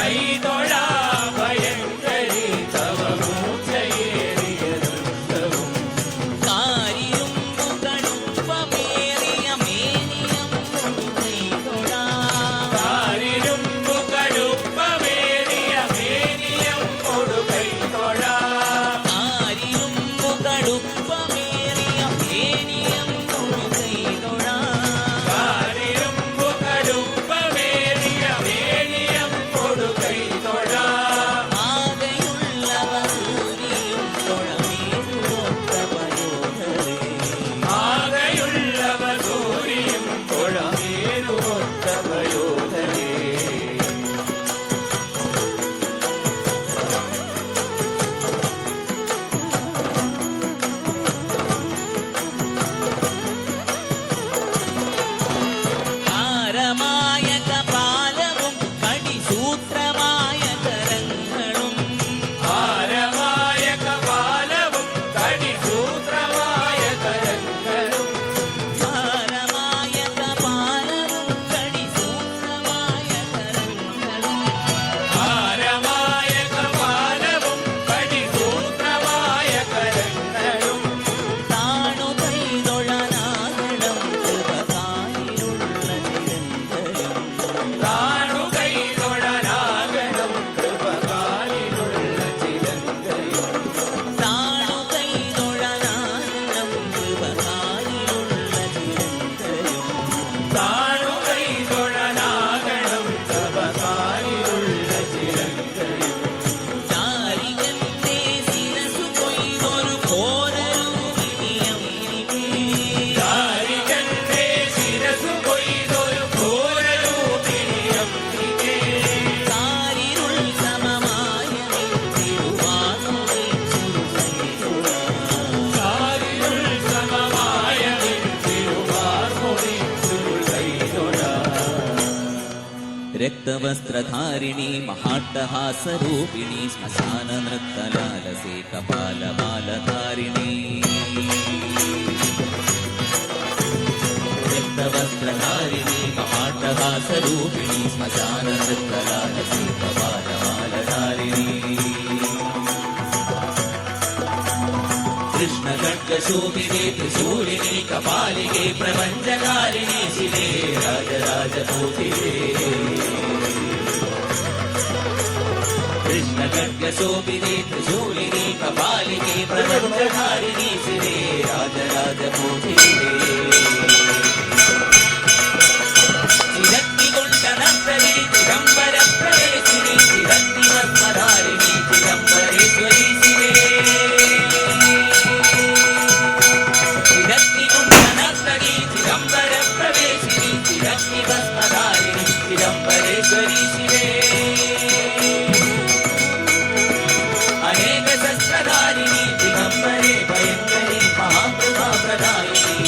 கைதொழ रक्तवस्त्रधारिणी महाट्टहासरूपिणी श्मशाननृत्तलालसे कपालमालधारिणी रक्तवस्त्रधारिणी महाट्टहासरूपिणी श्मशाननृत्तलालसे कपालमालधारिणी कृष्णखड्गशोभिने त्रिशूलिनि कपालिके प्रपञ्चकारिणि शिवे राजराजपूजिते कृष्णखड्गशोभिने त्रिशूलिनि कपालिके प्रपञ्चकारिणि शिवे राजराजपूजिते சதாயினி